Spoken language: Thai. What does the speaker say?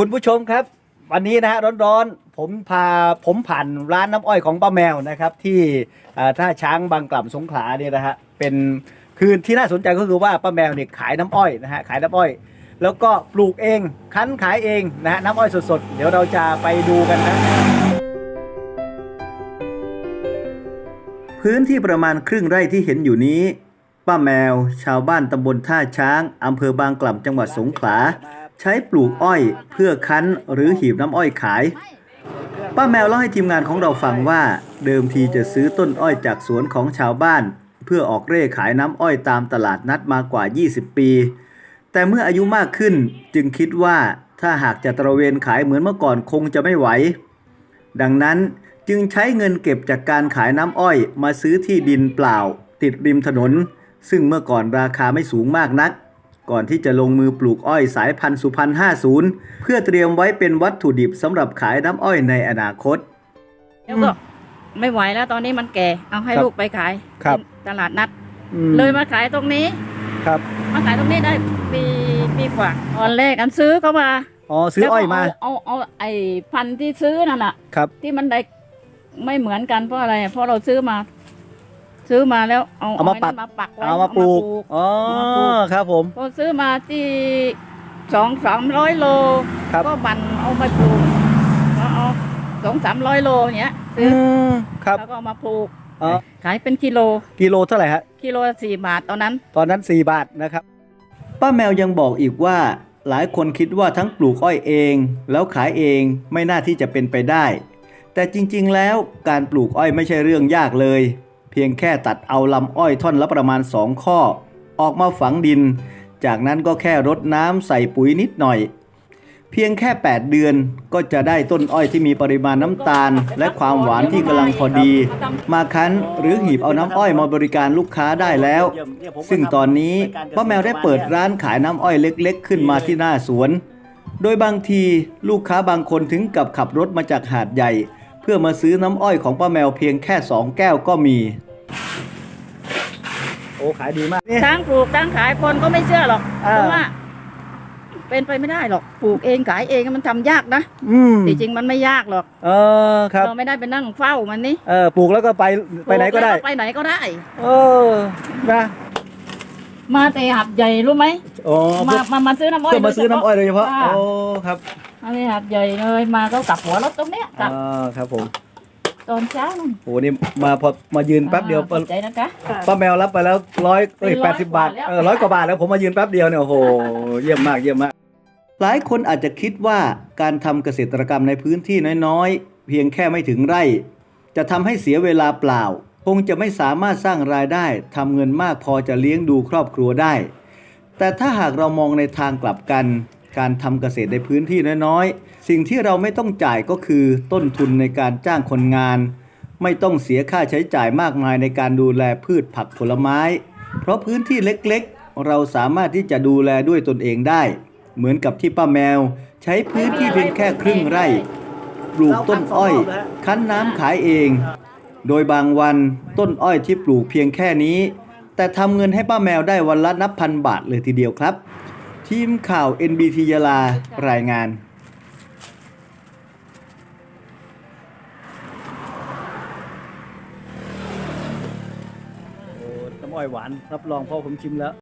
คุณผู้ชมครับ วันนี้นะฮะร้อนๆ ผมพาผมผ่านร้านน้ำอ้อยของป้าแมวนะครับ ที่อ่าท่าช้างบางกล่ำสงขลาเนี่ยนะฮะเป็นคือที่น่าสนใจก็คือว่าป้าแมวเนี่ยขายน้ำอ้อยนะฮะขายน้ำอ้อย แล้วก็ปลูกเองคั้นขายเองนะฮะน้ำอ้อยสดๆ เดี๋ยวเราจะไปดูกันนะ พื้นที่ประมาณครึ่งไร่ที่เห็นอยู่นี้ ป้าแมว ชาวบ้านตำบลท่าช้างอำเภอบางกล่ำจังหวัดสงขลา ใช้ปลูกอ้อยเพื่อคั้นหรือหีบน้ำอ้อยขาย ป้าแมวเล่าให้ทีมงานของเราฟังว่า เดิมทีจะซื้อต้นอ้อยจากสวนของชาวบ้าน เพื่อออกเร่ขายน้ำอ้อยตามตลาดนัดมากว่า 20 ปี แต่เมื่ออายุมากขึ้นจึงคิดว่าถ้าหากจะตระเวนขายเหมือนเมื่อก่อนคงจะไม่ไหว ดังนั้นจึงใช้เงินเก็บจากการขายน้ำอ้อยมาซื้อที่ดินเปล่า ติดริมถนน ซึ่งเมื่อก่อนราคาไม่สูงมากนัก ก่อนที่จะลงมือปลูกอ้อยสายพันธุ์สุพรรณ 50 เพื่อเตรียมไว้เป็นวัตถุดิบสำหรับขายน้ำอ้อยในอนาคต แล้วก็ไม่ไหวแล้วตอนนี้มันแก่ เอาให้ครับลูกไปขายครับ ที่ตลาดนัดเลยมาขายตรงนี้ ครับมาขายตรงนี้ได้ปีปีกว่าตอนแรกอันซื้อเขามาอ๋อซื้ออ้อยมาแล้วก็เอาเอาเอาไอ้พันธุ์ที่ซื้อนั่นน่ะ ครับ ที่มันได้ไม่เหมือนกันเพราะอะไรเพราะเราซื้อมา ซื้อมาแล้วเอาเอามาไว้ปักนั่นมาปักไว้เอามาปลูก อ๋อเอามาปลูกครับผมพอซื้อมาที่สองสามร้อยโล ครับ ก็บันเอาไปปลูกแล้วเอาสองสามร้อยโลอย่างเงี้ยอืซื้อมครับ แล้วก็เอามาปลูกอ๋อ ขายเป็นกิโลกิโลเท่าไหร่ฮะ กิโลละสี่บาทตอนนั้น ตอนนั้น 4 บาทนะครับ ป้าแมวยังบอกอีกว่า หลายคนคิดว่าทั้งปลูกอ้อยเอง แล้วขายเองไม่น่าที่จะเป็นไปได้ แต่จริงๆแล้วการปลูกอ้อยไม่ใช่เรื่องยากเลยเพียงแค่ตัดเอาลำอ้อยท่อนละประมาณ 2 ข้อ ออกมาฝังดิน จากนั้นก็แค่รดน้ำใส่ปุ๋ยนิดหน่อย เพียงแค่ 8 เดือนก็จะได้ต้นอ้อยที่มีปริมาณน้ำตาล และความหวานที่กำลังพอดี มาคั้นหรือหีบเอาน้ำอ้อยมาบริการลูกค้าได้แล้ว ซึ่งตอนนี้ป้าแมวได้เปิดร้านขายน้ำอ้อยเล็ก ๆ ขึ้นมาที่หน้าสวน โดยบางทีลูกค้าบางคนถึงกับขับรถมาจากหาดใหญ่ พื่อมาซื้อน้ำอ้อยของป้าแมวเพียงแค่ 2 แก้วก็มี โอ้ขายดีมากนี่ทั้งปลูกทั้งขายคนก็ไม่เชื่อหรอกอ่าเพราะว่า เป็นไปไม่ได้หรอกปลูกเองขายเองมันทำยากนะอืมจริงๆมันไม่ยากหรอกเออครับ เราไม่ได้ไปนั่งเฝ้ามันนี่เออปลูกแล้วก็ไปไปไหนก็ได้ ปลูแล้วไปไหนก็ได้ เออนะมาแต่หัดใหญ่รู้ไหมโอ้มามามาซื้อน้ำอ้อยเพื่อมาซื้อน้ำอ้อยโดยเฉพาะค่ะโอ้ครับ อันนี้หัดใหญ่เลยมาก็กลับหัวรถตรงเนี้ยกลับอ่าครับผมตอนเช้านู่นโอ้นี่มาพอมายืนแป๊บเดียวอ่าขอบใจนะคะ ป้าแมวรับไปแล้วร้อยเอ้ยเป็นแปร้อดยสิบบาทกว่าแล้ว เออร้อยกว่าบาทแล้วผมมายืนแป๊บเดียวเนี่ยโอ้โหเยี่ยมมากเยี่ยมมาก หลายคนอาจจะคิดว่าการทำเกษตรกรรมในพื้นที่น้อยๆ เพียงแค่ไม่ถึงไร่ จะทำให้เสียเวลาเปล่า คงจะไม่สามารถสร้างรายได้ทำเงินมากพอจะเลี้ยงดูครอบครัวได้ แต่ถ้าหากเรามองในทางกลับกัน การทำเกษตรในพื้นที่น้อยๆ สิ่งที่เราไม่ต้องจ่ายก็คือต้นทุนในการจ้างคนงาน ไม่ต้องเสียค่าใช้จ่ายมากมายในการดูแลพืชผักผลไม้ เพราะพื้นที่เล็กๆ เราสามารถที่จะดูแลด้วยตนเองได้ เหมือนกับที่ป้าแมว ใช้พื้นที่เพียงแค่ครึ่งไร่ ปลูกต้นอ้อย คั้นน้ำขายเอง โดยบางวันต้นอ้อยที่ปลูกเพียงแค่นี้ แต่ทำเงินให้ป้าแมวได้วันละนับพันบาทเลยทีเดียวครับ ทีมข่าว NBT ยาลารายงาน โอ้น้ำอ้อยหวาน รับรองพ่อผมชิมแล้ว